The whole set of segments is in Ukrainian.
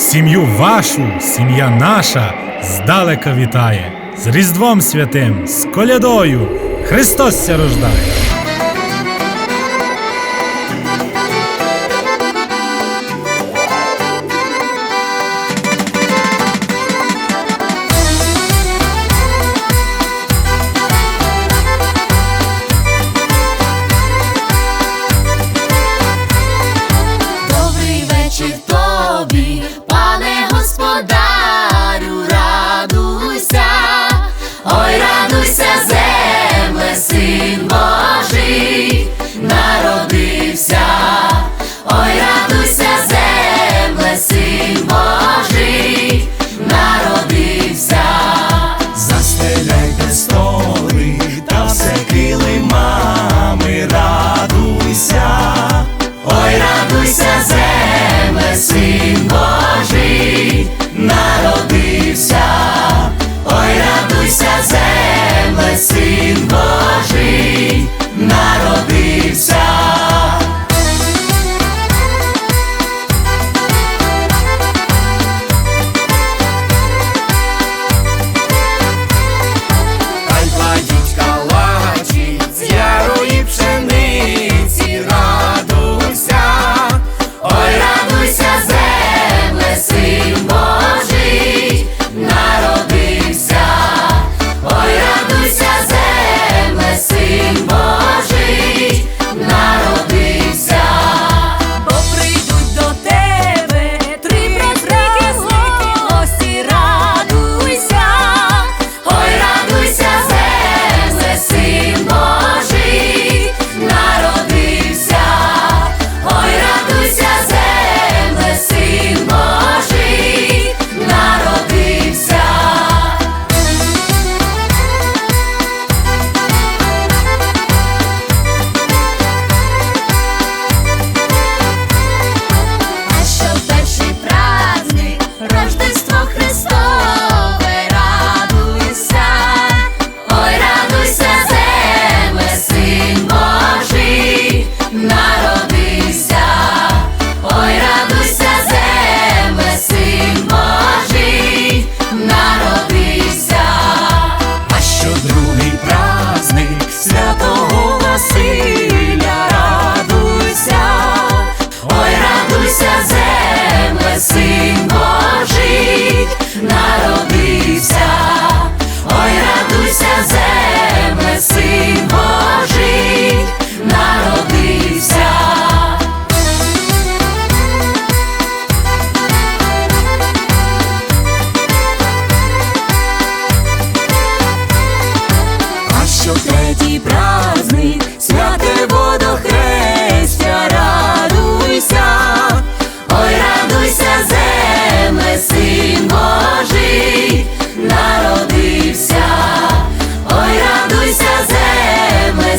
Сім'ю вашу, сім'я наша здалека вітає, з Різдвом Святим, з колядою Христос ся рождає!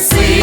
see.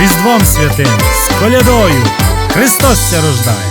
Різдвом святим, з колядою Христос ся рождає.